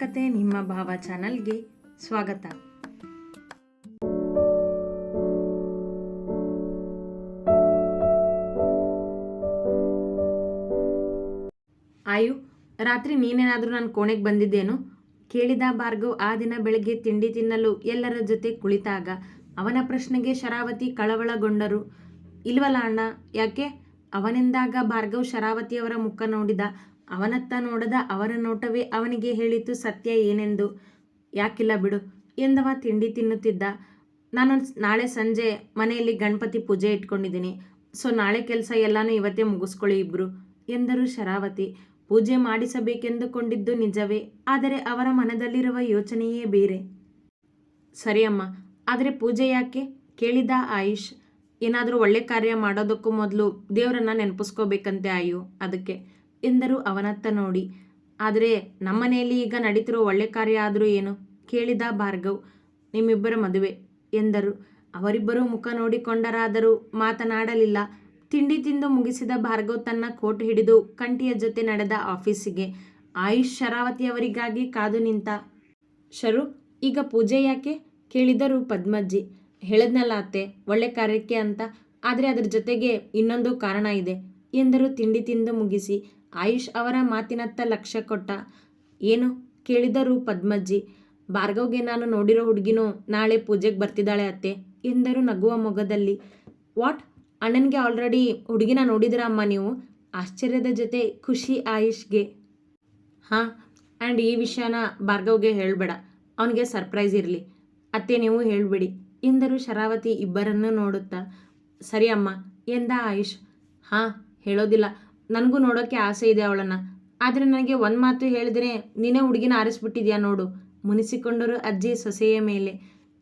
ಕತೆ ನಿಮ್ಮ ಭಾವ ಚಾನಲ್ಗೆ ಸ್ವಾಗತ. ಆಯು, ರಾತ್ರಿ ನೀನೇನಾದರೂ ನಾನು ಕೋಣೆಗೆ ಬಂದಿದ್ದೇನು? ಕೇಳಿದ ಭಾರ್ಗವ್ ಆ ದಿನ ಬೆಳಗ್ಗೆ ತಿಂಡಿ ತಿನ್ನಲು ಎಲ್ಲರ ಜೊತೆ ಕುಳಿತಾಗ ಅವನ ಪ್ರಶ್ನೆಗೆ ಶರಾವತಿ ಕಳವಳಗೊಂಡರು. ಇಲ್ವಲ್ಲ ಅಣ್ಣ, ಯಾಕೆ? ಅವನೆಂದಾಗ ಭಾರ್ಗವ್ ಶರಾವತಿಯವರ ಮುಖ ನೋಡಿದ ಅವನತ್ತ ನೋಡದ ಅವರ ನೋಟವೇ ಅವನಿಗೆ ಹೇಳಿತು, ಸತ್ಯ ಏನೆಂದು? ಯಾಕಿಲ್ಲ ಬಿಡು ಎಂದವ ತಿಂಡಿ ತಿನ್ನುತ್ತಿದ್ದ. ನಾನು ನಾಳೆ ಸಂಜೆ ಮನೆಯಲ್ಲಿ ಗಣಪತಿ ಪೂಜೆ ಇಟ್ಕೊಂಡಿದ್ದೀನಿ. ಸೊ ನಾಳೆ ಕೆಲಸ ಎಲ್ಲನೂ ಇವತ್ತೇ ಮುಗಿಸ್ಕೊಳ್ಳಿ ಇಬ್ರು ಎಂದರು ಶರಾವತಿ. ಪೂಜೆ ಮಾಡಿಸಬೇಕೆಂದುಕೊಂಡಿದ್ದು ನಿಜವೇ, ಆದರೆ ಅವರ ಮನದಲ್ಲಿರುವ ಯೋಚನೆಯೇ ಬೇರೆ ಸರಿಯಮ್ಮ ಆದರೆ ಪೂಜೆ ಯಾಕೆ? ಕೇಳಿದ ಆಯುಷ್. ಏನಾದರೂ ಒಳ್ಳೆ ಕಾರ್ಯ ಮಾಡೋದಕ್ಕೂ ಮೊದಲು ದೇವರನ್ನ ನೆನಪಿಸ್ಕೋಬೇಕಂತೆ ಆಯು, ಅದಕ್ಕೆ. ಎಂದರು ಅವನತ್ತ ನೋಡಿ. ಆದರೆ ನಮ್ಮನೆಯಲ್ಲಿ ಈಗ ನಡೀತಿರೋ ಒಳ್ಳೆ ಕಾರ್ಯ ಆದರೂ ಏನು? ಕೇಳಿದ ಭಾರ್ಗವ್. ನಿಮ್ಮಿಬ್ಬರ ಮದುವೆ ಎಂದರು. ಅವರಿಬ್ಬರೂ ಮುಖ ನೋಡಿಕೊಂಡರಾದರೂ ಮಾತನಾಡಲಿಲ್ಲ. ತಿಂಡಿ ತಿಂದು ಮುಗಿಸಿದ ಭಾರ್ಗವ್ ತನ್ನ ಕೋಟ್ ಹಿಡಿದು ಕಂಠಿಯ ಜೊತೆ ನಡೆದ ಆಫೀಸಿಗೆ. ಆಯುಷ್ ಶರಾವತಿಯವರಿಗಾಗಿ ಕಾದು ನಿಂತ, ಶರು, ಈಗ ಪೂಜೆ ಯಾಕೆ? ಕೇಳಿದರು ಪದ್ಮಜ್ಜಿ. ಹೇಳದ್ನಲ್ಲ ಅತ್ತೆ, ಒಳ್ಳೆ ಕಾರ್ಯಕ್ಕೆ ಅಂತ. ಆದರೆ ಅದರ ಜೊತೆಗೆ ಇನ್ನೊಂದು ಕಾರಣ ಇದೆ ಎಂದರು ತಿಂಡಿ ತಿಂದು ಮುಗಿಸಿ. ಆಯುಷ್ ಅವರ ಮಾತಿನತ್ತ ಲಕ್ಷ್ಯ ಕೊಟ್ಟ. ಏನು? ಕೇಳಿದರು ಪದ್ಮಜ್ಜಿ, ಭಾರ್ಗವ್ಗೆ ನಾನು ನೋಡಿರೋ ಹುಡುಗಿನೂ ನಾಳೆ ಪೂಜೆಗೆ ಬರ್ತಿದ್ದಾಳೆ ಅತ್ತೆ, ಎಂದರು ನಗುವ ಮೊಗದಲ್ಲಿ. ವಾಟ್? ಅಣ್ಣನಿಗೆ ಆಲ್ರೆಡಿ ಹುಡುಗಿನ ನೋಡಿದಿರ ಅಮ್ಮ ನೀವು? ಆಶ್ಚರ್ಯದ ಜೊತೆ ಖುಷಿ ಆಯುಷ್ಗೆ. ಹಾಂ ಆ್ಯಂಡ್ ಈ ವಿಷಯನ ಭಾರ್ಗವ್ಗೆ ಹೇಳಬೇಡ, ಅವನಿಗೆ ಸರ್ಪ್ರೈಸ್ ಇರಲಿ. ಅತ್ತೆ, ನೀವು ಹೇಳಬೇಡಿ, ಎಂದರು ಶರಾವತಿ ಇಬ್ಬರನ್ನು ನೋಡುತ್ತಾ. ಸರಿ ಅಮ್ಮ, ಎಂದ ಆಯುಷ್. ಹಾಂ, ಹೇಳೋದಿಲ್ಲ ನನಗೂ ನೋಡೋಕ್ಕೆ ಆಸೆ ಇದೆ ಅವಳನ್ನು. ಆದರೆ ನನಗೆ ಒಂದು ಮಾತು ಹೇಳಿದ್ರೆ ನೀನೇ ಹುಡುಗಿನ ಆರಿಸ್ಬಿಟ್ಟಿದ್ಯಾ ನೋಡು. ಮುನಿಸಿಕೊಂಡರು ಅಜ್ಜಿ ಸೊಸೆಯ ಮೇಲೆ.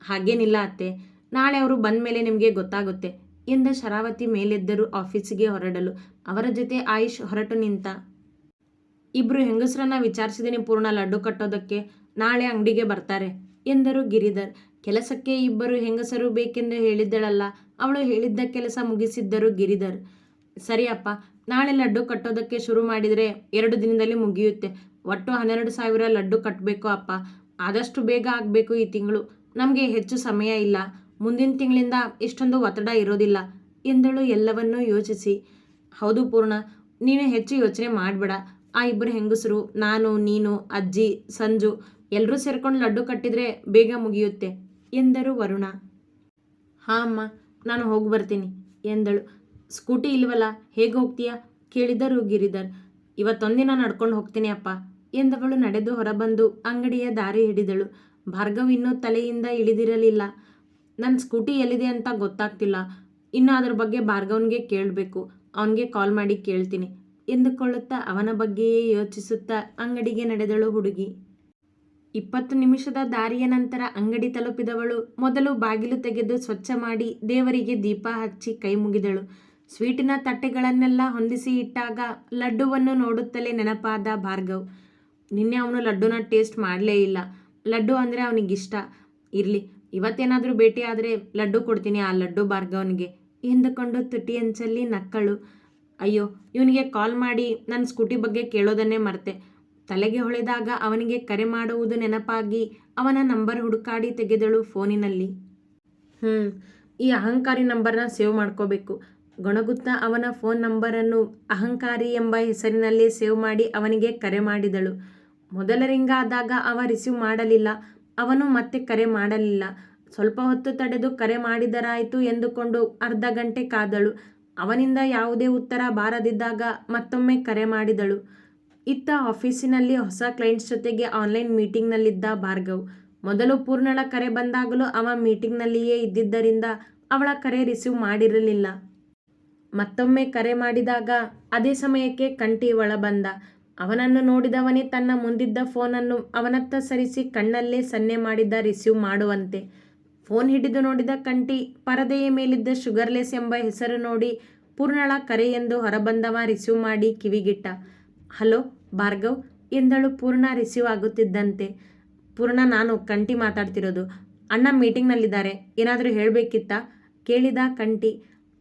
ಹಾಗೇನಿಲ್ಲ ಅತ್ತೆ. ನಾಳೆ ಅವರು ಬಂದ ಮೇಲೆ ನಿಮಗೆ ಗೊತ್ತಾಗುತ್ತೆ. ಎಂದ ಶರಾವತಿ ಮೇಲೆದ್ದರು ಆಫೀಸಿಗೆ ಹೊರಡಲು. ಅವರ ಜೊತೆ ಆಯುಷ್ ಹೊರಟು ನಿಂತ. ಇಬ್ಬರು ಹೆಂಗಸರನ್ನ ವಿಚಾರಿಸಿದ್ದೀನಿ ಪೂರ್ಣ ಲಡ್ಡು ಕಟ್ಟೋದಕ್ಕೆ. ನಾಳೆ ಅಂಗಡಿಗೆ ಬರ್ತಾರೆ ಎಂದರು ಗಿರಿಧರ್. ಕೆಲಸಕ್ಕೆ ಇಬ್ಬರು ಹೆಂಗಸರು ಬೇಕೆಂದು ಹೇಳಿದ್ದಳಲ್ಲ. ಅವಳು ಹೇಳಿದ್ದ ಕೆಲಸ ಮುಗಿಸಿದ್ದರು ಗಿರಿಧರ್. ಸರಿ ಅಪ್ಪ ನಾಳೆ ಲಡ್ಡು ಕಟ್ಟೋದಕ್ಕೆ ಶುರು ಮಾಡಿದರೆ ಎರಡು ದಿನದಲ್ಲಿ ಮುಗಿಯುತ್ತೆ. ಒಟ್ಟು ಹನ್ನೆರಡು ಸಾವಿರ ಲಡ್ಡು ಕಟ್ಟಬೇಕು ಅಪ್ಪ. ಆದಷ್ಟು ಬೇಗ ಆಗಬೇಕು ಈ ತಿಂಗಳು. ನಮಗೆ ಹೆಚ್ಚು ಸಮಯ ಇಲ್ಲ. ಮುಂದಿನ ತಿಂಗಳಿಂದ ಇಷ್ಟೊಂದು ಒತ್ತಡ ಇರೋದಿಲ್ಲ ಎಂದಳು ಎಲ್ಲವನ್ನೂ ಯೋಚಿಸಿ. ಹೌದು ಪೂರ್ಣ ನೀನು ಹೆಚ್ಚು ಯೋಚನೆ ಮಾಡಬೇಡ. ಆ ಇಬ್ಬರು ಹೆಂಗಸರು, ನಾನು, ನೀನು, ಅಜ್ಜಿ, ಸಂಜು ಎಲ್ಲರೂ ಸೇರ್ಕೊಂಡು ಲಡ್ಡು ಕಟ್ಟಿದರೆ ಬೇಗ ಮುಗಿಯುತ್ತೆ ಎಂದರು ವರುಣ. ಹಾಂ ಅಮ್ಮ, ನಾನು ಹೋಗಿ ಬರ್ತೀನಿ ಎಂದಳು. ಸ್ಕೂಟಿ ಇಲ್ವಲ್ಲ, ಹೇಗೆ ಹೋಗ್ತೀಯಾ? ಕೇಳಿದರು ಗಿರಿಧರ್. ಇವತ್ತೊಂದಿನ ನಡ್ಕೊಂಡು ಹೋಗ್ತೀನಿ ಅಪ್ಪ, ಎಂದವಳು ನಡೆದು ಹೊರಬಂದು ಅಂಗಡಿಯ ದಾರಿ ಹಿಡಿದಳು. ಭಾರ್ಗವ್ ಇನ್ನೂ ತಲೆಯಿಂದ ಇಳಿದಿರಲಿಲ್ಲ. ನನ್ನ ಸ್ಕೂಟಿ ಎಲ್ಲಿದೆ ಅಂತ ಗೊತ್ತಾಗ್ತಿಲ್ಲ. ಇನ್ನು ಅದ್ರ ಬಗ್ಗೆ ಭಾರ್ಗವನ್ಗೆ ಕೇಳಬೇಕು. ಅವನಿಗೆ ಕಾಲ್ ಮಾಡಿ ಕೇಳ್ತೀನಿ, ಎಂದುಕೊಳ್ಳುತ್ತಾ ಅವನ ಬಗ್ಗೆಯೇ ಯೋಚಿಸುತ್ತಾ ಅಂಗಡಿಗೆ ನಡೆದಳು ಹುಡುಗಿ. ಇಪ್ಪತ್ತು ನಿಮಿಷದ ದಾರಿಯ ನಂತರ ಅಂಗಡಿ ತಲುಪಿದವಳು ಮೊದಲು ಬಾಗಿಲು ತೆಗೆದು ಸ್ವಚ್ಛ ಮಾಡಿ ದೇವರಿಗೆ ದೀಪ ಹಚ್ಚಿ ಕೈ ಮುಗಿದಳು. ಸ್ವೀಟಿನ ತಟ್ಟೆಗಳನ್ನೆಲ್ಲ ಹೊಂದಿಸಿ ಇಟ್ಟಾಗ ಲಡ್ಡುವನ್ನು ನೋಡುತ್ತಲೇ ನೆನಪಾದ ಭಾರ್ಗವ್, ನಿನ್ನೆ ಅವನು ಲಡ್ಡುನ ಟೇಸ್ಟ್ ಮಾಡಲೇ ಇಲ್ಲ. ಲಡ್ಡು ಅಂದರೆ ಅವನಿಗಿಷ್ಟ. ಇರಲಿ, ಇವತ್ತೇನಾದರೂ ಭೇಟಿ ಆದರೆ ಲಡ್ಡು ಕೊಡ್ತೀನಿ ಆ ಲಡ್ಡು ಭಾರ್ಗವನಿಗೆ ಎಂದುಕೊಂಡು ತುಟಿ ಅಂಚಲ್ಲಿ ನಕ್ಕಳು. ಅಯ್ಯೋ, ಇವನಿಗೆ ಕಾಲ್ ಮಾಡಿ ನನ್ನ ಸ್ಕೂಟಿ ಬಗ್ಗೆ ಕೇಳೋದನ್ನೇ ಮರ್ತೆ. ತಲೆಗೆ ಹೊಳೆದಾಗ ಅವನಿಗೆ ಕರೆ ಮಾಡುವುದು ನೆನಪಾಗಿ ಅವನ ನಂಬರ್ ಹುಡುಕಾಡಿ ತೆಗೆದಳು ಫೋನಿನಲ್ಲಿ. ಹ್ಞೂ ಈ ಅಹಂಕಾರಿ ನಂಬರ್ನ ಸೇವ್ ಮಾಡ್ಕೋಬೇಕು. ಗೊಣಗುತ್ತಾ ಅವನ ಫೋನ್ ನಂಬರನ್ನು ಅಹಂಕಾರಿ ಎಂಬ ಹೆಸರಿನಲ್ಲಿ ಸೇವ್ ಮಾಡಿ ಅವನಿಗೆ ಕರೆ ಮಾಡಿದಳು. ಮೊದಲ ರಿಂಗ್ ಆದಾಗ ಅವ ರಿಸೀವ್ ಮಾಡಲಿಲ್ಲ. ಅವನು ಮತ್ತೆ ಕರೆ ಮಾಡಲಿಲ್ಲ. ಸ್ವಲ್ಪ ಹೊತ್ತು ತಡೆದು ಕರೆ ಮಾಡಿದರಾಯಿತು ಎಂದುಕೊಂಡು ಅರ್ಧ ಗಂಟೆ ಕಾದಳು. ಅವನಿಂದ ಯಾವುದೇ ಉತ್ತರ ಬಾರದಿದ್ದಾಗ ಮತ್ತೊಮ್ಮೆ ಕರೆ ಮಾಡಿದಳು. ಇತ್ತ ಆಫೀಸಿನಲ್ಲಿ ಹೊಸ ಕ್ಲೈಂಟ್ಸ್ ಜೊತೆಗೆ ಆನ್ಲೈನ್ ಮೀಟಿಂಗ್ನಲ್ಲಿದ್ದ ಭಾರ್ಗವ್. ಮೊದಲು ಪೂರ್ಣಳ ಕರೆ ಬಂದಾಗಲೂ ಅವ ಮೀಟಿಂಗ್ನಲ್ಲಿಯೇ ಇದ್ದಿದ್ದರಿಂದ ಅವಳ ಕರೆ ರಿಸೀವ್ ಮಾಡಿರಲಿಲ್ಲ. ಮತ್ತೊಮ್ಮೆ ಕರೆ ಮಾಡಿದಾಗ, ಅದೇ ಸಮಯಕ್ಕೆ ಕಂಠಿ ಒಳಬಂದ. ಅವನನ್ನು ನೋಡಿದವನೇ ತನ್ನ ಮುಂದಿದ್ದ ಫೋನನ್ನು ಅವನತ್ತ ಸರಿಸಿ ಕಣ್ಣಲ್ಲೇ ಸನ್ನೆ ಮಾಡಿದ್ದ ರಿಸೀವ್ ಮಾಡುವಂತೆ. ಫೋನ್ ಹಿಡಿದು ನೋಡಿದ ಕಂಠಿ, ಪರದೆಯ ಮೇಲಿದ್ದ ಶುಗರ್ಲೆಸ್ ಎಂಬ ಹೆಸರು ನೋಡಿ ಪೂರ್ಣಳ ಕರೆ ಎಂದು ಹೊರಬಂದವ ರಿಸೀವ್ ಮಾಡಿ ಕಿವಿಗಿಟ್ಟ. ಹಲೋ, ಭಾರ್ಗವ್, ಎಂದಳು ಪೂರ್ಣ ರಿಸೀವ್ ಆಗುತ್ತಿದ್ದಂತೆ. ಪೂರ್ಣ, ನಾನು ಕಂಠಿ ಮಾತಾಡ್ತಿರೋದು. ಅಣ್ಣ ಮೀಟಿಂಗ್ನಲ್ಲಿದ್ದಾರೆ. ಏನಾದರೂ ಹೇಳಬೇಕಿತ್ತಾ? ಕೇಳಿದ ಕಂಠಿ.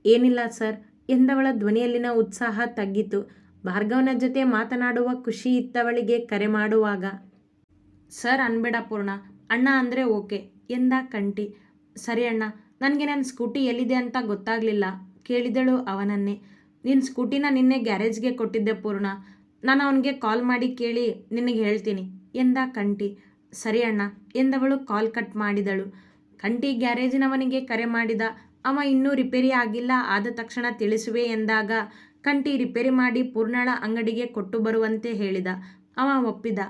ಏನಿಲ್ಲ ಸರ್ ಎಂದವಳ ಧ್ವನಿಯಲ್ಲಿನ ಉತ್ಸಾಹ ತಗ್ಗಿತು. ಭಾರ್ಗವನ ಜೊತೆ ಮಾತನಾಡುವ ಖುಷಿ ಇತ್ತವಳಿಗೆ ಕರೆ ಮಾಡುವಾಗ, ಸರ್ ಅನ್ಬೇಡ ಪೂರ್ಣ, ಅಣ್ಣ ಅಂದರೆ ಓಕೆ ಎಂದ ಕಂಟಿ ಸರಿ ಅಣ್ಣ, ನನಗೆ ನನ್ನ ಸ್ಕೂಟಿ ಎಲ್ಲಿದೆ ಅಂತ ಗೊತ್ತಾಗಲಿಲ್ಲ ಕೇಳಿದಳು ಅವನನ್ನೇ. ನಿನ್ನ ಸ್ಕೂಟಿನ ನಿನ್ನೆ ಗ್ಯಾರೇಜ್ಗೆ ಕೊಟ್ಟಿದ್ದೆ ಪೂರ್ಣ, ನಾನು ಅವನಿಗೆ ಕಾಲ್ ಮಾಡಿ ಕೇಳಿ ನಿನಗೆ ಹೇಳ್ತೀನಿ ಎಂದ ಕಂಟಿ ಸರಿ ಅಣ್ಣ ಎಂದವಳು ಕಾಲ್ ಕಟ್ ಮಾಡಿದಳು. ಕಂಟಿ ಗ್ಯಾರೇಜಿನವನಿಗೆ ಕರೆ ಮಾಡಿದ ಅವ ಇನ್ನೂ ರಿಪೇರಿ ಆಗಿಲ್ಲ, ಆದ ತಕ್ಷಣ ತಿಳಿಸುವೆ ಎಂದಾಗ ಕಂಟಿ ರಿಪೇರಿ ಮಾಡಿ ಪೂರ್ಣಳ ಅಂಗಡಿಗೆ ಕೊಟ್ಟು ಬರುವಂತೆ ಹೇಳಿದ. ಅವ ಒಪ್ಪಿದ.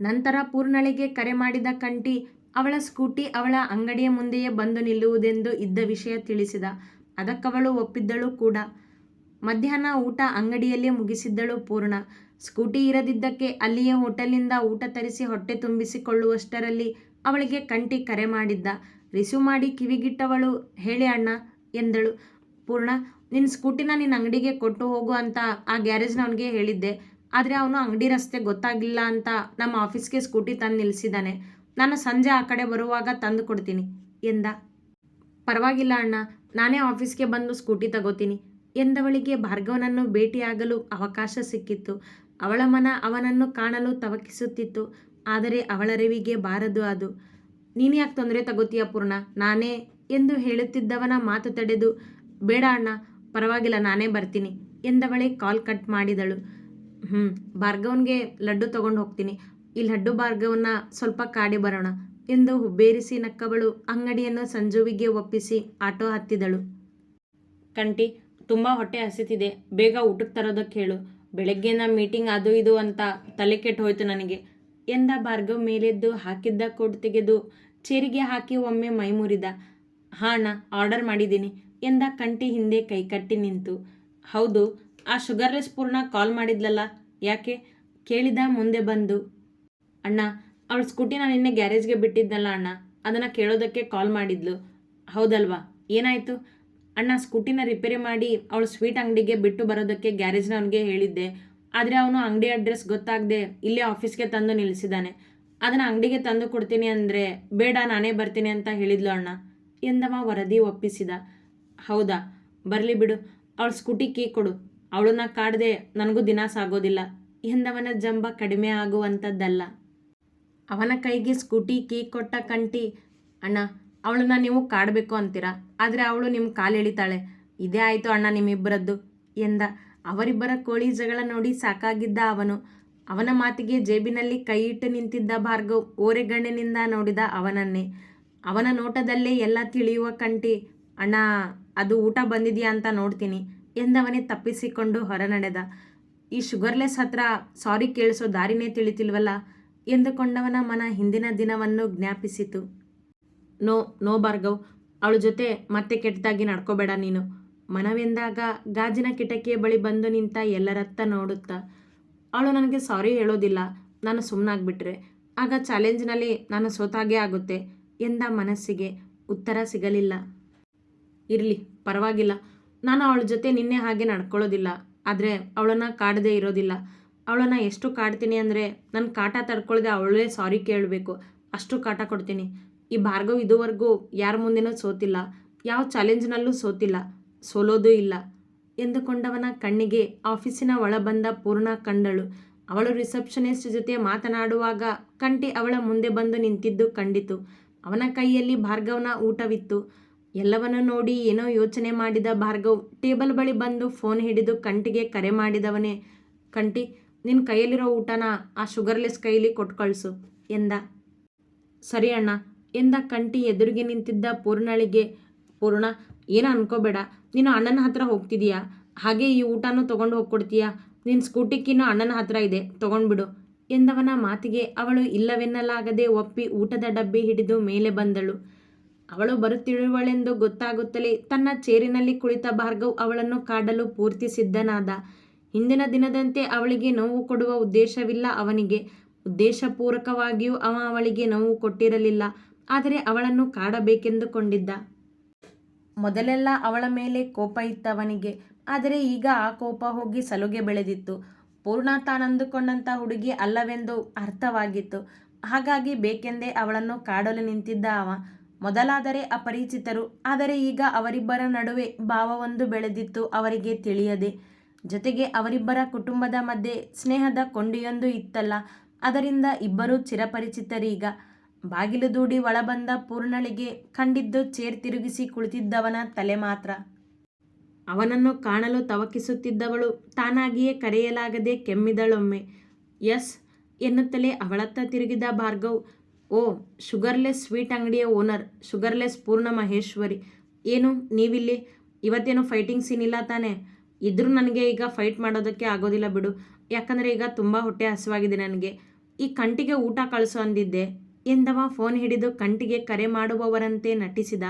ನಂತರ ಪೂರ್ಣಳಿಗೆ ಕರೆ ಮಾಡಿದ ಕಂಟಿ ಅವಳ ಸ್ಕೂಟಿ ಅವಳ ಅಂಗಡಿಯ ಮುಂದೆಯೇ ಬಂದು ನಿಲ್ಲುವುದೆಂದು ಇದ್ದ ವಿಷಯ ತಿಳಿಸಿದ. ಅದಕ್ಕವಳು ಒಪ್ಪಿದ್ದಳು ಕೂಡ. ಮಧ್ಯಾಹ್ನ ಊಟ ಅಂಗಡಿಯಲ್ಲೇ ಮುಗಿಸಿದ್ದಳು ಪೂರ್ಣ. ಸ್ಕೂಟಿ ಇರದಿದ್ದಕ್ಕೆ ಅಲ್ಲಿಯ ಹೋಟೆಲ್ನಿಂದ ಊಟ ತರಿಸಿ ಹೊಟ್ಟೆ ತುಂಬಿಸಿಕೊಳ್ಳುವಷ್ಟರಲ್ಲಿ ಅವಳಿಗೆ ಕಂಟಿ ಕರೆ ಮಾಡಿದ್ದ. ರಿಸೀವ್ ಮಾಡಿ ಕಿವಿಗಿಟ್ಟವಳು, ಹೇಳಿ ಅಣ್ಣ, ಎಂದಳು. ಪೂರ್ಣ ನಿನ್ನ ಸ್ಕೂಟಿನ ನಿನ್ನ ಅಂಗಡಿಗೆ ಕೊಟ್ಟು ಹೋಗು ಅಂತ ಆ ಗ್ಯಾರೇಜ್ನ ಗ್ಯಾರೇಜ್ನವನಿಗೆ ಹೇಳಿದ್ದೆ. ಆದರೆ ಅವನು ಅಂಗಡಿ ರಸ್ತೆ ಗೊತ್ತಾಗಿಲ್ಲ ಅಂತ ನಮ್ಮ ಆಫೀಸ್ಗೆ ಸ್ಕೂಟಿ ತಂದು ನಿಲ್ಲಿಸಿದ್ದಾನೆ ನಾನು ಸಂಜೆ ಆ ಕಡೆ ಬರುವಾಗ ತಂದು ಕೊಡ್ತೀನಿ, ಎಂದ. ಪರವಾಗಿಲ್ಲ ಅಣ್ಣ, ನಾನೇ ಆಫೀಸ್ಗೆ ಬಂದು ಸ್ಕೂಟಿ ತಗೋತೀನಿ, ಎಂದವಳಿಗೆ ಭಾರ್ಗವನನ್ನು ಭೇಟಿಯಾಗಲು ಅವಕಾಶ ಸಿಕ್ಕಿತ್ತು. ಅವಳ ಮನ ಅವನನ್ನು ಕಾಣಲು ತವಕಿಸುತ್ತಿತ್ತು. ಆದರೆ ಅವಳರಿವಿಗೆ ಬಾರದು ಅದು. ನೀನು ಯಾಕೆ ತೊಂದರೆ ತಗೋತೀಯ ಪೂರ್ಣ ನಾನೇ ಎಂದು ಹೇಳುತ್ತಿದ್ದವನ ಮಾತು ತಡೆದು, ಬೇಡ ಅಣ್ಣ, ಪರವಾಗಿಲ್ಲ, ನಾನೇ ಬರ್ತೀನಿ ಎಂದವಳೆ ಕಾಲ್ ಕಟ್ ಮಾಡಿದಳು. ಹ್ಞೂ ಭಾರ್ಗವನ್ಗೆ ಲಡ್ಡು ತಗೊಂಡು ಹೋಗ್ತೀನಿ. ಈ ಲಡ್ಡು ಭಾರ್ಗವನ್ನ ಸ್ವಲ್ಪ ಕಾಡಿ ಬರೋಣ ಎಂದು ಹುಬ್ಬೇರಿಸಿ ನಕ್ಕವಳು ಅಂಗಡಿಯನ್ನು ಸಂಜುವಿಗೆ ಒಪ್ಪಿಸಿ ಆಟೋ ಹತ್ತಿದಳು. ಕಂಟಿ, ತುಂಬ ಹೊಟ್ಟೆ ಹಸಿತಿದೆ. ಬೇಗ ಊಟಕ್ಕೆ ತರೋದಕ್ಕೆ ಹೇಳು. ಬೆಳಗ್ಗೆನ ಮೀಟಿಂಗ್ ಅದು ಇದು ಅಂತ ತಲೆ ಕೆಟ್ಟು ಹೋಯ್ತು ನನಗೆ. ಎಂದ ಭಾರ್ಗವ್ ಮೇಲೆದ್ದು ಹಾಕಿದ್ದ ಕೋಟ್ ತೆಗೆದು ಚೇರಿಗೆ ಹಾಕಿ ಒಮ್ಮೆ ಮೈಮುರಿದ ಹಾಣ, ಆರ್ಡರ್ ಮಾಡಿದ್ದೀನಿ ಎಂದ ಕಂಟಿ ಹಿಂದೆ ಕೈ ಕಟ್ಟಿ ನಿಂತು. ಹೌದು, ಆ ಶುಗರ್ಲೆಸ್ ಪೂರ್ಣ ಕಾಲ್ ಮಾಡಿದ್ಲಲ್ಲ, ಯಾಕೆ? ಕೇಳಿದ ಮುಂದೆ ಬಂದು, ಅಣ್ಣ, ಅವಳ ಸ್ಕೂಟಿನ ನಿನ್ನೆ ಗ್ಯಾರೇಜ್ಗೆ ಬಿಟ್ಟಿದ್ದಲ್ಲ ಅಣ್ಣ, ಅದನ್ನು ಕೇಳೋದಕ್ಕೆ ಕಾಲ್ ಮಾಡಿದ್ಲು. ಹೌದಲ್ವಾ? ಏನಾಯಿತು? ಅಣ್ಣ, ಸ್ಕೂಟಿನ ರಿಪೇರಿ ಮಾಡಿ ಅವಳು ಸ್ವೀಟ್ ಅಂಗಡಿಗೆ ಬಿಟ್ಟು ಬರೋದಕ್ಕೆ ಗ್ಯಾರೇಜ್ನವನಿಗೆ ಹೇಳಿದ್ದೆ. ಆದರೆ ಅವನು ಅಂಗಡಿ ಅಡ್ರೆಸ್ ಗೊತ್ತಾಗದೆ ಇಲ್ಲೇ ಆಫೀಸ್ಗೆ ತಂದು ನಿಲ್ಲಿಸಿದ್ದಾನೆ. ಅದನ್ನು ಅಂಗಡಿಗೆ ತಂದು ಕೊಡ್ತೀನಿ ಅಂದರೆ ಬೇಡ, ನಾನೇ ಬರ್ತೀನಿ ಅಂತ ಹೇಳಿದ್ಲು ಅಣ್ಣ. ಎಂದವ ವರದಿ ಒಪ್ಪಿಸಿದ. ಹೌದಾ? ಬರಲಿ ಬಿಡು, ಅವಳ ಸ್ಕೂಟಿ ಕೀ ಕೊಡು. ಅವಳನ್ನ ಕಾಡದೆ ನನಗೂ ದಿನ ಸಾಗೋದಿಲ್ಲ. ಎಂದವನ ಜಂಬ ಕಡಿಮೆ ಆಗುವಂಥದ್ದಲ್ಲ. ಅವನ ಕೈಗೆ ಸ್ಕೂಟಿ ಕೀ ಕೊಟ್ಟ ಕಂಟಿ, ಅಣ್ಣ, ಅವಳನ್ನ ನೀವು ಕಾಡಬೇಕು ಅಂತೀರಾ? ಆದರೆ ಅವಳು ನಿಮ್ಮ ಕಾಲು ಎಳಿತಾಳೆ. ಇದೇ ಆಯಿತು ಅಣ್ಣ ನಿಮ್ಮಿಬ್ಬರದ್ದು, ಎಂದ. ಅವರಿಬ್ಬರ ಕೋಳಿ ಜಗಳ ನೋಡಿ ಸಾಕಾಗಿದ್ದ ಅವನು. ಅವನ ಮಾತಿಗೆ ಜೇಬಿನಲ್ಲಿ ಕೈ ಇಟ್ಟು ನಿಂತಿದ್ದ ಭಾರ್ಗವ್ ಓರೆಗಣ್ಣಿನಿಂದ ನೋಡಿದ ಅವನನ್ನೇ. ಅವನ ನೋಟದಲ್ಲೇ ಎಲ್ಲ ತಿಳಿಯುವ ಕಂಟಿ, ಅಣ್ಣ, ಅದು ಊಟ ಬಂದಿದೆಯಾ ಅಂತ ನೋಡ್ತೀನಿ ಎಂದವನೇ ತಪ್ಪಿಸಿಕೊಂಡು ಹೊರ ನಡೆದ ಈ ಶುಗರ್ಲೆಸ್ ಹತ್ರ ಸಾರಿ ಕೇಳಿಸೋ ದಾರಿನೇ ತಿಳಿತಿಲ್ವಲ್ಲ ಎಂದುಕೊಂಡವನ ಮನ ಹಿಂದಿನ ದಿನವನ್ನು ಜ್ಞಾಪಿಸಿತು. ನೋ ನೋ ಭಾರ್ಗವ್, ಅವಳ ಜೊತೆ ಮತ್ತೆ ಕೆಟ್ಟದಾಗಿ ನಡ್ಕೋಬೇಡ ನೀನು. ಮನವೆಂದಾಗ ಗಾಜಿನ ಕಿಟಕಿಯ ಬಳಿ ಬಂದು ನಿಂತ ಎಲ್ಲರತ್ತ ನೋಡುತ್ತಾ. ಅವಳು ನನಗೆ ಸಾರಿ ಹೇಳೋದಿಲ್ಲ. ನಾನು ಸುಮ್ಮನಾಗ್ಬಿಟ್ರೆ ಆಗ ಚಾಲೆಂಜ್ನಲ್ಲಿ ನಾನು ಸೋತಾಗೆ ಆಗುತ್ತೆ ಎಂದ ಮನಸ್ಸಿಗೆ ಉತ್ತರ ಸಿಗಲಿಲ್ಲ. ಇರಲಿ, ಪರವಾಗಿಲ್ಲ. ನಾನು ಅವಳ ಜೊತೆ ನಿನ್ನೆ ಹಾಗೆ ನಡ್ಕೊಳ್ಳೋದಿಲ್ಲ. ಆದರೆ ಅವಳನ್ನು ಕಾಡದೇ ಇರೋದಿಲ್ಲ. ಅವಳನ್ನು ಎಷ್ಟು ಕಾಡ್ತೀನಿ ಅಂದರೆ ನನ್ನ ಕಾಟ ತಡ್ಕೊಳ್ಳದೆ ಅವಳೇ ಸಾರಿ ಕೇಳಬೇಕು. ಅಷ್ಟು ಕಾಟ ಕೊಡ್ತೀನಿ. ಈ ಭಾರ್ಗವ್ ಇದುವರೆಗೂ ಯಾರ ಮುಂದೆನೂ ಸೋತಿಲ್ಲ. ಯಾವ ಚಾಲೆಂಜ್ನಲ್ಲೂ ಸೋತಿಲ್ಲ. ಸೋಲೋದೂ ಇಲ್ಲ ಎಂದುಕೊಂಡವನ ಕಣ್ಣಿಗೆ ಆಫೀಸಿನ ಒಳ ಬಂದ ಪೂರ್ಣ ಕಂಡಳು. ಅವಳು ರಿಸೆಪ್ಷನಿಸ್ಟ್ ಜೊತೆ ಮಾತನಾಡುವಾಗ ಕಂಟಿ ಅವಳ ಮುಂದೆ ಬಂದು ನಿಂತಿದ್ದು ಕಂಡಿತು. ಅವನ ಕೈಯಲ್ಲಿ ಭಾರ್ಗವನ ಊಟವಿತ್ತು. ಎಲ್ಲವನ್ನು ನೋಡಿ ಏನೋ ಯೋಚನೆ ಮಾಡಿದ ಭಾರ್ಗವ್ ಟೇಬಲ್ ಬಳಿ ಬಂದು ಫೋನ್ ಹಿಡಿದು ಕಂಟಿಗೆ ಕರೆ ಮಾಡಿದವನೇ ಕಂಟಿ ನಿನ್ನ ಕೈಯಲ್ಲಿರೋ ಊಟನ ಆ ಶುಗರ್ಲೆಸ್ ಕೈಲಿ ಕೊಟ್ಕಳ್ಸು ಕಳಿಸು ಎಂದ. ಸರಿ ಅಣ್ಣ, ಎಂದ ಕಂಟಿ ಎದುರಿಗೆ ನಿಂತಿದ್ದ ಪೂರ್ಣಳಿಗೆ ಪೂರ್ಣ. ಏನು ಅನ್ಕೋಬೇಡ. ನೀನು ಅಣ್ಣನ ಹತ್ರ ಹೋಗ್ತಿದೀಯಾ? ಹಾಗೆ ಈ ಊಟನೂ ತೊಗೊಂಡು ಹೋಗ್ಕೊಡ್ತೀಯಾ? ನಿನ್ನ ಸ್ಕೂಟಿಕ್ಕಿನ್ನೂ ಅಣ್ಣನ ಹತ್ರ ಇದೆ. ತೊಗೊಂಡ್ಬಿಡು. ಎಂದವನ ಮಾತಿಗೆ ಅವಳು ಇಲ್ಲವೆನ್ನಲಾಗದೆ ಒಪ್ಪಿ ಊಟದ ಡಬ್ಬಿ ಹಿಡಿದು ಮೇಲೆ ಬಂದಳು. ಅವಳು ಬರುತ್ತಿರುವಳೆಂದು ಗೊತ್ತಾಗುತ್ತಲೇ ತನ್ನ ಚೇರಿನಲ್ಲಿ ಕುಳಿತ ಭಾರ್ಗವ್ ಅವಳನ್ನು ಕಾಡಲು ಪೂರ್ತಿ ಸಿದ್ಧನಾದ. ಹಿಂದಿನ ದಿನದಂತೆ ಅವಳಿಗೆ ನೋವು ಕೊಡುವ ಉದ್ದೇಶವಿಲ್ಲ ಅವನಿಗೆ. ಉದ್ದೇಶಪೂರ್ವಕವಾಗಿಯೂ ಅವ ಅವಳಿಗೆ ನೋವು ಕೊಟ್ಟಿರಲಿಲ್ಲ. ಆದರೆ ಅವಳನ್ನು ಕಾಡಬೇಕೆಂದುಕೊಂಡಿದ್ದ. ಮೊದಲೆಲ್ಲ ಅವಳ ಮೇಲೆ ಕೋಪ ಇತ್ತವನಿಗೆ. ಆದರೆ ಈಗ ಆ ಕೋಪ ಹೋಗಿ ಸಲುಗೆ ಬೆಳೆದಿತ್ತು. ಪೂರ್ಣ ತಾನಂದುಕೊಂಡಂಥ ಹುಡುಗಿ ಅಲ್ಲವೆಂದು ಅರ್ಥವಾಗಿತ್ತು. ಹಾಗಾಗಿ ಬೇಕೆಂದೇ ಅವಳನ್ನು ಕಾಡಲು ನಿಂತಿದ್ದ ಅವ. ಮೊದಲಾದರೆ ಅಪರಿಚಿತರು. ಆದರೆ ಈಗ ಅವರಿಬ್ಬರ ನಡುವೆ ಭಾವವೊಂದು ಬೆಳೆದಿತ್ತು ಅವರಿಗೆ ತಿಳಿಯದೆ. ಜೊತೆಗೆ ಅವರಿಬ್ಬರ ಕುಟುಂಬದ ಮಧ್ಯೆ ಸ್ನೇಹದ ಕೊಂಡಿಯೊಂದು ಇತ್ತಲ್ಲ. ಅದರಿಂದ ಇಬ್ಬರೂ ಚಿರಪರಿಚಿತರೀಗ. ಬಾಗಿಲು ದೂಡಿ ಒಳಬಂದ ಪೂರ್ಣಳಿಗೆ ಕಂಡಿದ್ದು ಚೇರ್ ತಿರುಗಿಸಿ ಕುಳಿತಿದ್ದವನ ತಲೆ ಮಾತ್ರ. ಅವನನ್ನು ಕಾಣಲು ತವಕಿಸುತ್ತಿದ್ದವಳು ತಾನಾಗಿಯೇ ಕರೆಯಲಾಗದೆ ಕೆಮ್ಮಿದಳೊಮ್ಮೆ. ಎಸ್ ಎನ್ನುತ್ತಲೇ ಅವಳತ್ತ ತಿರುಗಿದ ಭಾರ್ಗವ್. ಓ, ಶುಗರ್ಲೆಸ್ ಸ್ವೀಟ್ ಅಂಗಡಿಯ ಓನರ್, ಶುಗರ್ಲೆಸ್ ಪೂರ್ಣ ಮಹೇಶ್ವರಿ. ಏನು, ನೀವಿಲ್ಲಿ? ಇವತ್ತೇನು ಫೈಟಿಂಗ್ ಸೀನ್ ಇಲ್ಲ ತಾನೇ? ಇದ್ರೂ ನನಗೆ ಈಗ ಫೈಟ್ ಮಾಡೋದಕ್ಕೆ ಆಗೋದಿಲ್ಲ ಬಿಡು. ಯಾಕಂದರೆ ಈಗ ತುಂಬ ಹೊಟ್ಟೆ ಹಸಿವಾಗಿದೆ ನನಗೆ. ಈ ಕಂಟಿಗೆ ಊಟ ಕಳಿಸು ಅಂದಿದ್ದೆ. ಎಂದವ ಫೋನ್ ಹಿಡಿದು ಕಂಟಿಗೆ ಕರೆ ಮಾಡುವವರಂತೆ ನಟಿಸಿದ.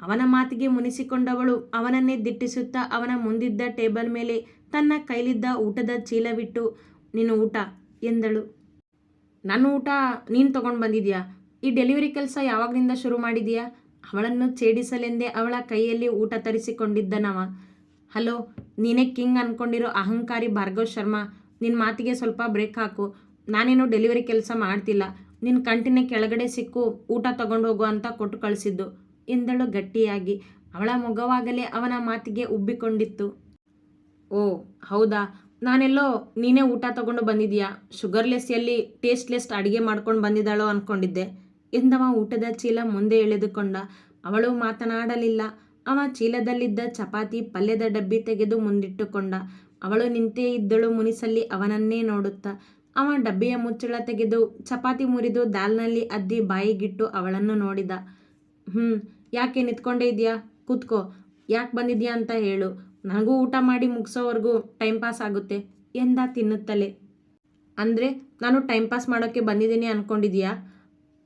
ಅವನ ಮಾತಿಗೆ ಮುನಿಸಿಕೊಂಡವಳು ಅವನನ್ನೇ ದಿಟ್ಟಿಸುತ್ತಾ ಅವನ ಮುಂದಿದ್ದ ಟೇಬಲ್ ಮೇಲೆ ತನ್ನ ಕೈಲಿದ್ದ ಊಟದ ಚೀಲವಿಟ್ಟು, ನೀನು ಊಟ? ಎಂದಳು. ನನ್ನ ಊಟ, ನೀನು ತಗೊಂಡು ಬಂದಿದ್ಯಾ? ಈ ಡೆಲಿವರಿ ಕೆಲಸ ಯಾವಾಗಲಿಂದ ಶುರು ಮಾಡಿದೀಯಾ? ಅವಳನ್ನು ಛೇಡಿಸಲೆಂದೇ ಅವಳ ಕೈಯಲ್ಲಿ ಊಟ ತರಿಸಿಕೊಂಡಿದ್ದನವ. ಹಲೋ, ನೀನೇ ಕಿಂಗ್ ಅನ್ಕೊಂಡಿರೋ ಅಹಂಕಾರಿ ಭಾರ್ಗವ್ ಶರ್ಮಾ ನಿನ್ನ ಮಾತಿಗೆ ಸ್ವಲ್ಪ ಬ್ರೇಕ್ ಹಾಕು. ನಾನೇನು ಡೆಲಿವರಿ ಕೆಲಸ ಮಾಡ್ತಿಲ್ಲ. ನಿನ್ನ ಕಂಟಿನ ಕೆಳಗಡೆ ಸಿಕ್ಕು, ಊಟ ತಗೊಂಡು ಹೋಗು ಅಂತ ಕೊಟ್ಟು ಕಳಿಸಿದ್ದು. ಎಂದಳು ಗಟ್ಟಿಯಾಗಿ. ಅವಳ ಮೊಗವಾಗಲೇ ಅವನ ಮಾತಿಗೆ ಉಬ್ಬಿಕೊಂಡಿತ್ತು. ಓ, ಹೌದಾ? ನಾನೆಲ್ಲೋ ನೀನೇ ಊಟ ತಗೊಂಡು ಬಂದಿದೀಯಾ? ಶುಗರ್ಲೆಸ್ ಎಲ್ಲಿ ಟೇಸ್ಟ್ಲೆಸ್ ಅಡುಗೆ ಮಾಡ್ಕೊಂಡು ಬಂದಿದ್ದಾಳೋ ಅಂದ್ಕೊಂಡಿದ್ದೆ ಎಂದವ ಊಟದ ಚೀಲ ಮುಂದೆ ಎಳೆದುಕೊಂಡ. ಅವಳು ಮಾತನಾಡಲಿಲ್ಲ. ಅವ ಚೀಲದಲ್ಲಿದ್ದ ಚಪಾತಿ ಪಲ್ಯದ ಡಬ್ಬಿ ತೆಗೆದು ಮುಂದಿಟ್ಟುಕೊಂಡ. ಅವಳು ನಿಂತೇ ಇದ್ದಳು ಮುನಿಸಲ್ಲಿ ಅವನನ್ನೇ ನೋಡುತ್ತಾ. ಅವ ಡಬ್ಬಿಯ ಮುಚ್ಚಳ ತೆಗೆದು ಚಪಾತಿ ಮುರಿದು ದಾಲ್ನಲ್ಲಿ ಅದ್ದಿ ಬಾಯಿಗಿಟ್ಟು ಅವಳನ್ನು ನೋಡಿದ. ಹ್ಞೂ ಯಾಕೆ ನಿಂತ್ಕೊಂಡೇ ಇದೆಯಾ ಕೂತ್ಕೋ. ಯಾಕೆ ಬಂದಿದ್ಯಾ ಅಂತ ಹೇಳು. ನನಗೂ ಊಟ ಮಾಡಿ ಮುಗಿಸೋವರೆಗೂ ಟೈಮ್ ಪಾಸ್ ಆಗುತ್ತೆ ಎಂದ ತಿನ್ನುತ್ತಲೇ. ಅಂದರೆ ನಾನು ಟೈಮ್ ಪಾಸ್ ಮಾಡೋಕ್ಕೆ ಬಂದಿದ್ದೀನಿ ಅಂದ್ಕೊಂಡಿದ್ಯಾ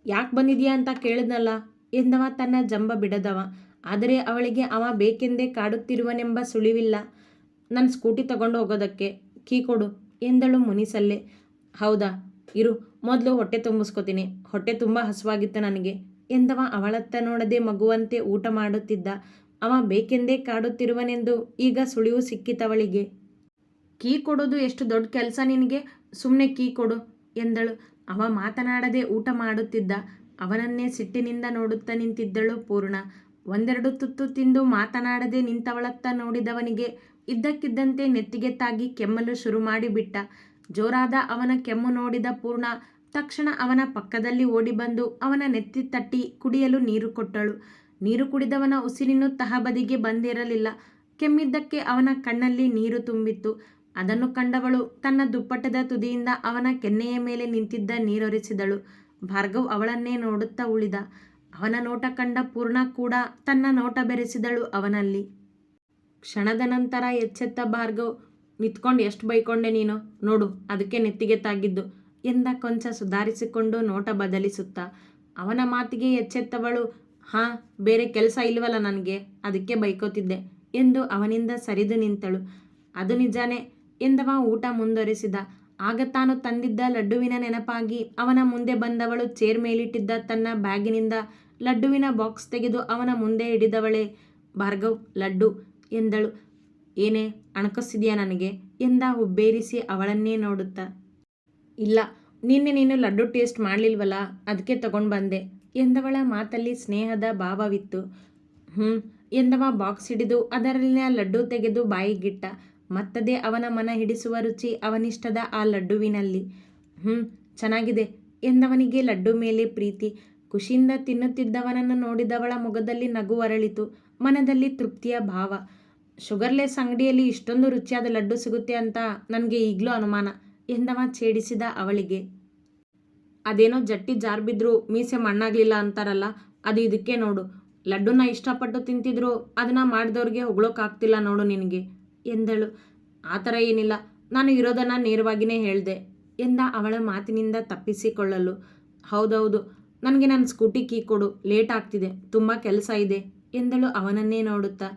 ಯಾಕೆ ಬಂದಿದ್ಯಾ ಅಂತ ಕೇಳಿದ್ನಲ್ಲ? ಎಂದವ ತನ್ನ ಜಂಬ ಬಿಡದವ. ಆದರೆ ಅವಳಿಗೆ ಅವ ಬೇಕೆಂದೇ ಕಾಡುತ್ತಿರುವನೆಂಬ ಸುಳಿವಿಲ್ಲ. ನನ್ನ ಸ್ಕೂಟಿ ತಗೊಂಡು ಹೋಗೋದಕ್ಕೆ. ಕೀ ಕೊಡು ಎಂದಳು ಮುನಿಸಲ್ಲೇ. ಹೌದಾ? ಇರು, ಮೊದಲು ಹೊಟ್ಟೆ ತುಂಬಿಸ್ಕೊತೀನಿ. ಹೊಟ್ಟೆ ತುಂಬ ಹಸುವಾಗಿತ್ತು ನನಗೆ. ಎಂದವ ಅವಳತ್ತ ನೋಡದೆ ಮಗುವಂತೆ ಊಟ ಮಾಡುತ್ತಿದ್ದ. ಅವ ಬೇಕೆಂದೇ ಕಾಡುತ್ತಿರುವನೆಂದು ಈಗ ಸುಳಿವು ಸಿಕ್ಕಿತವಳಿಗೆ. ಕೀ ಕೊಡೋದು ಎಷ್ಟು ದೊಡ್ಡ ಕೆಲಸ ನಿನಗೆ? ಸುಮ್ಮನೆ ಕೀ ಕೊಡು ಎಂದಳು. ಅವ ಮಾತನಾಡದೆ ಊಟ ಮಾಡುತ್ತಿದ್ದ. ಅವನನ್ನೇ ಸಿಟ್ಟಿನಿಂದ ನೋಡುತ್ತಾ ನಿಂತಿದ್ದಳು ಪೂರ್ಣ. ಒಂದೆರಡು ತುತ್ತು ತಿಂದು ಮಾತನಾಡದೆ ನಿಂತವಳತ್ತ ನೋಡಿದವನಿಗೆ ಇದ್ದಕ್ಕಿದ್ದಂತೆ ನೆತ್ತಿಗೆ ತಾಗಿ ಕೆಮ್ಮಲು ಶುರು ಮಾಡಿಬಿಟ್ಟ ಜೋರಾದ ಅವನ ಕೆಮ್ಮು ನೋಡಿದ ಪೂರ್ಣ. ತಕ್ಷಣ ಅವನ ಪಕ್ಕದಲ್ಲಿ ಓಡಿಬಂದು ಅವನ ನೆತ್ತಿ ತಟ್ಟಿ ಕುಡಿಯಲು ನೀರು ಕೊಟ್ಟಳು. ನೀರು ಕುಡಿದವನ ಉಸಿರಿನೂ ತಹಬದಿಗೆ ಬಂದಿರಲಿಲ್ಲ. ಕೆಮ್ಮಿದ್ದಕ್ಕೆ ಅವನ ಕಣ್ಣಲ್ಲಿ ನೀರು ತುಂಬಿತ್ತು. ಅದನ್ನು ಕಂಡವಳು ತನ್ನ ದುಪ್ಪಟ್ಟದ ತುದಿಯಿಂದ ಅವನ ಕೆನ್ನೆಯ ಮೇಲೆ ನಿಂತಿದ್ದ ನೀರೊರೆಸಿದಳು. ಭಾರ್ಗವ್ ಅವಳನ್ನೇ ನೋಡುತ್ತಾ ಉಳಿದ. ಅವನ ನೋಟ ಕಂಡ ಪೂರ್ಣ ಕೂಡ ತನ್ನ ನೋಟ ಬೆರೆಸಿದಳು ಅವನಲ್ಲಿ. ಕ್ಷಣದ ನಂತರ ಎಚ್ಚೆತ್ತ ಭಾರ್ಗವ್ ನಿಂತ್ಕೊಂಡು ಎಷ್ಟು ಬೈಕೊಂಡೆ ನೀನು? ನೋಡು, ಅದಕ್ಕೆ ನೆತ್ತಿಗೆ ತಾಗಿದ್ದು ಎಂದ ಕೊಂಚ ಸುಧಾರಿಸಿಕೊಂಡು ನೋಟ ಬದಲಿಸುತ್ತಾ, ಅವನ ಮಾತಿಗೆ ಎಚ್ಚೆತ್ತವಳು, ಹಾಂ, ಬೇರೆ ಕೆಲಸ ಇಲ್ವಲ್ಲ ನನಗೆ, ಅದಕ್ಕೆ ಬೈಕೋತಿದ್ದೆ, ಎಂದು ಅವನಿಂದ ಸರಿದು ನಿಂತಳು. ಅದು ನಿಜಾನೇ, ಎಂದವ ಊಟ ಮುಂದುವರೆಸಿದ. ಆಗ ತಾನು ತಂದಿದ್ದ ಲಡ್ಡುವಿನ ನೆನಪಾಗಿ ಅವನ ಮುಂದೆ ಬಂದವಳು ಚೇರ್ ಮೇಲಿಟ್ಟಿದ್ದ ತನ್ನ ಬ್ಯಾಗಿನಿಂದ ಲಡ್ಡುವಿನ ಬಾಕ್ಸ್ ತೆಗೆದು ಅವನ ಮುಂದೆ ಹಿಡಿದವಳೆ, ಭಾರ್ಗವ್, ಲಡ್ಡು, ಎಂದಳು. ಏನೇ ಅಣಕಿಸ್ತಿದ್ಯಾ ನನಗೆ? ಎಂದ ಹುಬ್ಬೇರಿಸಿ ಅವಳನ್ನೇ ನೋಡುತ್ತಾ. ಇಲ್ಲ, ನಿನ್ನೆ ನೀನು ಲಡ್ಡು ಟೇಸ್ಟ್ ಮಾಡಲಿಲ್ವಲ್ಲ ಅದಕ್ಕೆ ತಗೊಂಡು ಬಂದೆ. ಎಂದವಳ ಮಾತಲ್ಲಿ ಸ್ನೇಹದ ಭಾವವಿತ್ತು. ಹ್ಞೂ ಎಂದವ ಬಾಕ್ಸ್ ಹಿಡಿದು ಅದರಲ್ಲಿನ ಲಡ್ಡು ತೆಗೆದು ಬಾಯಿಗಿಟ್ಟ. ಮತ್ತದೇ ಅವನ ಮನ ಹಿಡಿಸುವ ರುಚಿ ಅವನಿಷ್ಟದ ಆ ಲಡ್ಡುವಿನಲ್ಲಿ. ಹ್ಞೂ ಚೆನ್ನಾಗಿದೆ, ಎಂದವನಿಗೆ ಲಡ್ಡು ಮೇಲೆ ಪ್ರೀತಿ. ಖುಷಿಯಿಂದ ತಿನ್ನುತ್ತಿದ್ದವನನ್ನು ನೋಡಿದವಳ ಮುಖದಲ್ಲಿ ನಗು ಅರಳಿತು ಮನದಲ್ಲಿ ತೃಪ್ತಿಯ ಭಾವ. ಶುಗರ್ಲೆಸ್ ಅಂಗಡಿಯಲ್ಲಿ ಇಷ್ಟೊಂದು ರುಚಿಯಾದ ಲಡ್ಡು ಸಿಗುತ್ತೆ ಅಂತ ನನಗೆ ಈಗಲೂ ಅನುಮಾನ, ಎಂದವ ಛೇಡಿಸಿದ ಅವಳಿಗೆ. ಅದೇನೋ ಜಟ್ಟಿ ಜಾರ್ ಬಿದ್ದರೂ ಮೀಸೆ ಮಣ್ಣಾಗಲಿಲ್ಲ ಅಂತಾರಲ್ಲ, ಅದು ಇದಕ್ಕೆ ನೋಡು. ಲಡ್ಡುನ ಇಷ್ಟಪಟ್ಟು ತಿಂತಿದ್ರು, ಅದನ್ನು ಮಾಡಿದವ್ರಿಗೆ ಹೊಗಳೋಕ್ಕಾಗ್ತಿಲ್ಲ ನೋಡು ನಿನಗೆ, ಎಂದಳು. ಆ ಥರ ಏನಿಲ್ಲ, ನಾನು ಇರೋದನ್ನು ನೇರವಾಗಿಯೇ ಹೇಳಿದೆ, ಎಂದ ಅವಳ ಮಾತಿನಿಂದ ತಪ್ಪಿಸಿಕೊಳ್ಳಲು. ಹೌದೌದು, ನನಗೆ ನನ್ನ ಸ್ಕೂಟಿ ಕೀ ಕೊಡು, ಲೇಟ್ ಆಗ್ತಿದೆ, ತುಂಬ ಕೆಲಸ ಇದೆ, ಎಂದಳು ಅವನನ್ನೇ ನೋಡುತ್ತಾ.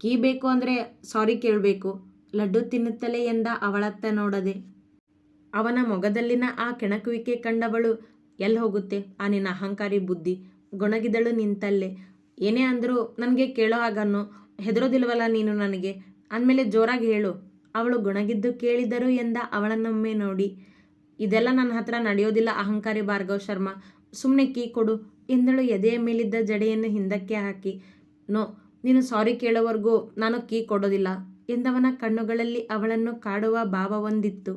ಕೀ ಬೇಕು ಅಂದರೆ ಸಾರಿ ಕೇಳಬೇಕು. ಲಡ್ಡು ತಿನ್ನುತ್ತಲೇ ಎಂದ ಅವಳತ್ತ ನೋಡದೆ. ಅವನ ಮೊಗದಲ್ಲಿನ ಆ ಕೆಣಕುವಿಕೆ ಕಂಡವಳು ಎಲ್ಲಿ ಹೋಗುತ್ತೆ? ಆ ನಿನ್ನ ಅಹಂಕಾರಿ ಬುದ್ಧಿ. ಗೊಣಗಿದಳು ನಿಂತಲ್ಲೇ. ಏನೇ ಅಂದರೂ ನನಗೆ ಕೇಳೋ ಹಾಗನ್ನು ಹೆದರೋದಿಲ್ವಲ್ಲ ನೀನು ನನಗೆ? ಅಂದಮೇಲೆ ಜೋರಾಗಿ ಹೇಳು. ಅವಳು ಗೊಣಗಿದ್ದು ಕೇಳಿದರು ಎಂದ ಅವಳನ್ನೊಮ್ಮೆ ನೋಡಿ. ಇದೆಲ್ಲ ನನ್ನ ಹತ್ರ ನಡೆಯೋದಿಲ್ಲ ಅಹಂಕಾರಿ ಭಾರ್ಗವ್ ಶರ್ಮಾ. ಸುಮ್ಮನೆ ಕೀ ಕೊಡು. ಎಂದಳು ಎದೆಯ ಮೇಲಿದ್ದ ಜಡೆಯನ್ನು ಹಿಂದಕ್ಕೆ ಹಾಕಿ. ನೋ ನೀನು ಸಾರಿ ಕೇಳೋವರೆಗೂ ನಾನು ಕೀ ಕೊಡೋದಿಲ್ಲ ಎಂದವನ ಕಣ್ಣುಗಳಲ್ಲಿ ಅವಳನ್ನು ಕಾಡುವ ಭಾವವೊಂದಿತ್ತು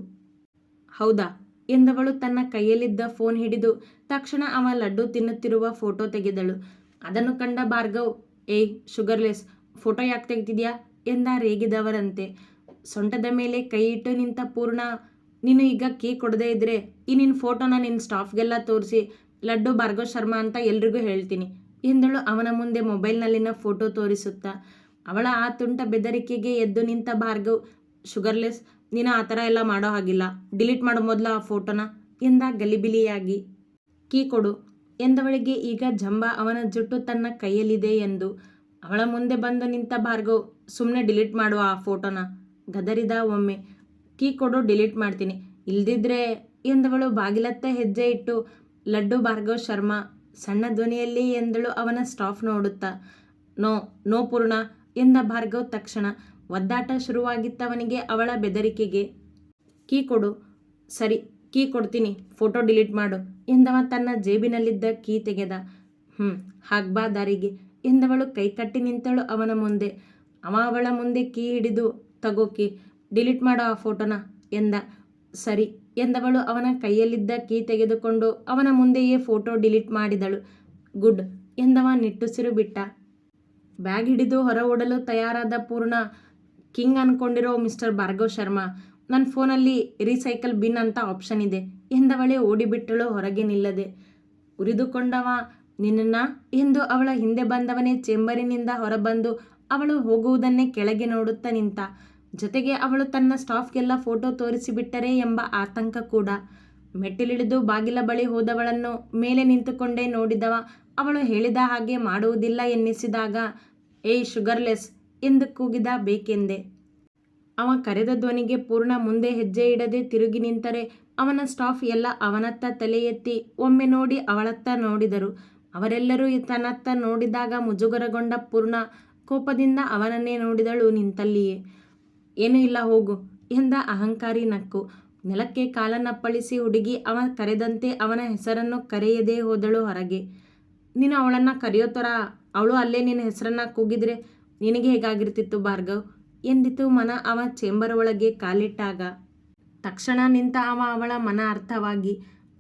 ಹೌದಾ? ಎಂದವಳು ತನ್ನ ಕೈಯಲ್ಲಿದ್ದ ಫೋನ್ ಹಿಡಿದು ತಕ್ಷಣ ಅವ ಲಡ್ಡು ತಿನ್ನುತ್ತಿರುವ ಫೋಟೋ ತೆಗೆದಳು. ಅದನ್ನು ಕಂಡ ಭಾರ್ಗವ್ ಏಯ್ ಶುಗರ್ಲೆಸ್, ಫೋಟೋ ಯಾಕೆ ತೆಗ್ತಿದ್ಯಾ ಎಂದ ರೇಗಿದವರಂತೆ. ಸೊಂಟದ ಮೇಲೆ ಕೈ ಇಟ್ಟು ನಿಂತ ಪೂರ್ಣ, ನೀನು ಈಗ ಕೀ ಕೊಡದೇ ಇದ್ರೆ, ಈ ನಿನ್ನ ಫೋಟೋನ ನಿನ್ನ ಸ್ಟಾಫ್ಗೆಲ್ಲ ತೋರಿಸಿ, ಲಡ್ಡು ಭಾರ್ಗವ್ ಶರ್ಮಾ ಅಂತ ಎಲ್ರಿಗೂ ಹೇಳ್ತೀನಿ. ಎಂದಳು ಅವನ ಮುಂದೆ ಮೊಬೈಲ್ನಲ್ಲಿನ ಫೋಟೋ ತೋರಿಸುತ್ತಾ. ಅವಳ ಆ ತುಂಟ ಬೆದರಿಕೆಗೆ ಎದ್ದು ನಿಂತ ಭಾರ್ಗವ್, ಶುಗರ್ಲೆಸ್, ನೀನು ಆ ಥರ ಎಲ್ಲ ಮಾಡೋ ಹಾಗಿಲ್ಲ. ಡಿಲೀಟ್ ಮಾಡೋ ಮೊದಲು ಆ ಫೋಟೋನ ಎಂದ ಗಲಿಬಿಲಿಯಾಗಿ. ಕೀ ಕೊಡು ಎಂದವಳಿಗೆ ಈಗ ಜಂಬ ಅವನ ಜುಟ್ಟು ತನ್ನ ಕೈಯಲ್ಲಿದೆ ಎಂದು. ಅವಳ ಮುಂದೆ ಬಂದು ನಿಂತ ಭಾರ್ಗವ್ ಸುಮ್ಮನೆ ಡಿಲೀಟ್ ಮಾಡುವ ಆ ಫೋಟೋನ. ಗದರಿದ ಒಮ್ಮೆ. ಕೀ ಕೊಡು, ಡಿಲೀಟ್ ಮಾಡ್ತೀನಿ. ಇಲ್ದಿದ್ರೆ ಎಂದವಳು ಬಾಗಿಲತ್ತ ಹೆಜ್ಜೆ ಇಟ್ಟು, ಲಡ್ಡು ಭಾರ್ಗವ್ ಶರ್ಮಾ ಸಣ್ಣ ಧ್ವನಿಯಲ್ಲಿ ಎಂದಳು ಅವನ ಸ್ಟಾಫ್ ನೋಡುತ್ತಾ. ನೋ ನೋ ಪೂರ್ಣ, ಎಂದ ಭಾರ್ಗವ್ ತಕ್ಷಣ. ಒದ್ದಾಟ ಶುರುವಾಗಿತ್ತವನಿಗೆ ಅವಳ ಬೆದರಿಕೆಗೆ. ಕೀ ಕೊಡು. ಸರಿ, ಕೀ ಕೊಡ್ತೀನಿ. ಫೋಟೋ ಡಿಲೀಟ್ ಮಾಡು, ಎಂದವ ತನ್ನ ಜೇಬಿನಲ್ಲಿದ್ದ ಕೀ ತೆಗೆದ. ಹ್ಞೂ ಹಾಗ್ಬಾ ದಾರಿಗೆ, ಎಂದವಳು ಕೈಕಟ್ಟಿ ನಿಂತಳು ಅವನ ಮುಂದೆ. ಅವ ಅವಳ ಮುಂದೆ ಕೀ ಹಿಡಿದು ತಗೋ ಕೀ. ಡಿಲೀಟ್ ಮಾಡೋ ಆ ಫೋಟೋನ, ಎಂದ. ಸರಿ. ಎಂದವಳು ಅವನ ಕೈಯಲ್ಲಿದ್ದ ಕೀ ತೆಗೆದುಕೊಂಡು ಅವನ ಮುಂದೆಯೇ ಫೋಟೋ ಡಿಲೀಟ್ ಮಾಡಿದಳು. ಗುಡ್ ಎಂದವ ನಿಟ್ಟುಸಿರು ಬಿಟ್ಟ. ಬ್ಯಾಗ್ ಹಿಡಿದು ಹೊರ ಓಡಲು ತಯಾರಾದ ಪೂರ್ಣ ಕಿಂಗ್ ಅನ್ಕೊಂಡಿರೋ ಮಿಸ್ಟರ್ ಭಾರ್ಗವ್ ಶರ್ಮಾ ನನ್ನ ಫೋನಲ್ಲಿ ರೀಸೈಕಲ್ ಬಿನ್ ಅಂತ ಆಪ್ಷನ್ ಇದೆ ಎಂದವಳೆ ಓಡಿಬಿಟ್ಟಳು ಹೊರಗೆ ನಿಲ್ಲದೆ. ಉರಿದುಕೊಂಡವ ನಿನ್ನ ಎಂದು ಅವಳ ಹಿಂದೆ ಬಂದವನೇ ಚೇಂಬರಿನಿಂದ ಹೊರಬಂದು ಅವಳು ಹೋಗುವುದನ್ನೇ ಕೆಳಗೆ ನೋಡುತ್ತಾ ನಿಂತ. ಜೊತೆಗೆ ಅವಳು ತನ್ನ ಸ್ಟಾಫ್ಗೆಲ್ಲ ಫೋಟೋ ತೋರಿಸಿಬಿಟ್ಟರೆ ಎಂಬ ಆತಂಕ ಕೂಡ. ಮೆಟ್ಟಿಲಿಳಿದು ಬಾಗಿಲ ಬಳಿ ಹೋದವಳನ್ನು ಮೇಲೆ ನಿಂತುಕೊಂಡೇ ನೋಡಿದವ. ಅವಳು ಹೇಳಿದ ಹಾಗೆ ಮಾಡುವುದಿಲ್ಲ ಎನ್ನಿಸಿದಾಗ, ಏಯ್, ಶುಗರ್ಲೆಸ್ ಎಂದು ಕೂಗಿದ ಬೇಕೆಂದೆ. ಅವ ಕರೆದ ಧ್ವನಿಗೆ ಪೂರ್ಣ ಮುಂದೆ ಹೆಜ್ಜೆ ಇಡದೆ ತಿರುಗಿ ನಿಂತರೆ ಅವನ ಸ್ಟಾಫ್ ಎಲ್ಲ ಅವನತ್ತ ತಲೆ ಎತ್ತಿ ಒಮ್ಮೆ ನೋಡಿ ಅವಳತ್ತ ನೋಡಿದರು. ಅವರೆಲ್ಲರೂ ತನ್ನತ್ತ ನೋಡಿದಾಗ ಮುಜುಗರಗೊಂಡ ಪೂರ್ಣ ಕೋಪದಿಂದ ಅವನನ್ನೇ ನೋಡಿದಳು ನಿಂತಲ್ಲಿಯೇ. ಏನೂ ಇಲ್ಲ, ಹೋಗು ಎಂದ ಅಹಂಕಾರಿ ನಕ್ಕು. ನೆಲಕ್ಕೆ ಕಾಲನ್ನಪ್ಪಳಿಸಿ ಹುಡುಗಿ ಅವ ಕರೆದಂತೆ ಅವನ ಹೆಸರನ್ನು ಕರೆಯದೇ ಹೋದಳು ಹೊರಗೆ. ನೀನು ಅವಳನ್ನು ಕರೆಯೋ ಥರ ಅವಳು ಅಲ್ಲೇ ನಿನ್ನ ಹೆಸರನ್ನ ಕೂಗಿದ್ರೆ ನಿನಗೆ ಹೇಗಾಗಿರ್ತಿತ್ತು ಭಾರ್ಗವ್? ಎಂದಿತು ಮನ ಅವ ಚೇಂಬರ್ ಒಳಗೆ ಕಾಲಿಟ್ಟಾಗ. ತಕ್ಷಣ ನಿಂತ ಅವ ಅವಳ ಮನ ಅರ್ಥವಾಗಿ,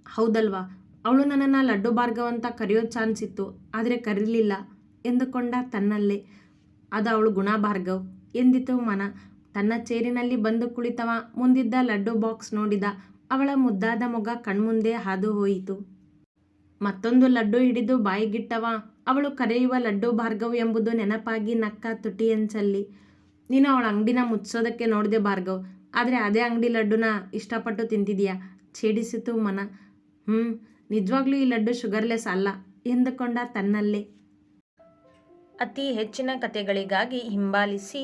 ಹೌದಲ್ವಾ, ಅವಳು ನನ್ನನ್ನು ಲಡ್ಡು ಭಾರ್ಗವ್ ಅಂತ ಕರೆಯೋ ಚಾನ್ಸ್ ಇತ್ತು, ಆದರೆ ಕರೀಲಿಲ್ಲ ಎಂದುಕೊಂಡ ತನ್ನಲ್ಲೇ. ಅದು ಅವಳು ಗುಣ ಭಾರ್ಗವ್. ಎಂದಿತು ಮನ ತನ್ನ ಚೇರಿನಲ್ಲಿ ಬಂದು ಕುಳಿತವ, ಮುಂದಿದ್ದ ಲಡ್ಡು ಬಾಕ್ಸ್ ನೋಡಿದ, ಅವಳ ಮುದ್ದಾದ ಮೊಗ ಕಣ್ಮುಂದೆ ಹಾದು ಹೋಯಿತು. ಮತ್ತೊಂದು ಲಡ್ಡು ಹಿಡಿದು ಬಾಯಿಗಿಟ್ಟವ, ಅವಳು ಕರೆಯುವ ಲಡ್ಡು ಭಾರ್ಗವ್ ಎಂಬುದು ನೆನಪಾಗಿ ನಕ್ಕ ತುಟಿಯಂಚಲ್ಲಿ ನೀನು ಅವಳ ಅಂಗಡಿನ ಮುಚ್ಚೋದಕ್ಕೆ ನೋಡಿದೆ ಭಾರ್ಗವ್, ಆದರೆ ಅದೇ ಅಂಗಡಿ ಲಡ್ಡುನ ಇಷ್ಟಪಟ್ಟು ತಿಂತಿದೀಯಾ? ಛೇಡಿಸಿತು ಮನ. ಹ್ಞೂ ನಿಜವಾಗ್ಲೂ ಈ ಲಡ್ಡು ಶುಗರ್ಲೆಸ್ ಅಲ್ಲ, ಎಂದುಕೊಂಡ ತನ್ನಲ್ಲೇ. ಅತಿ ಹೆಚ್ಚಿನ ಕಥೆಗಳಿಗಾಗಿ ಹಿಂಬಾಲಿಸಿ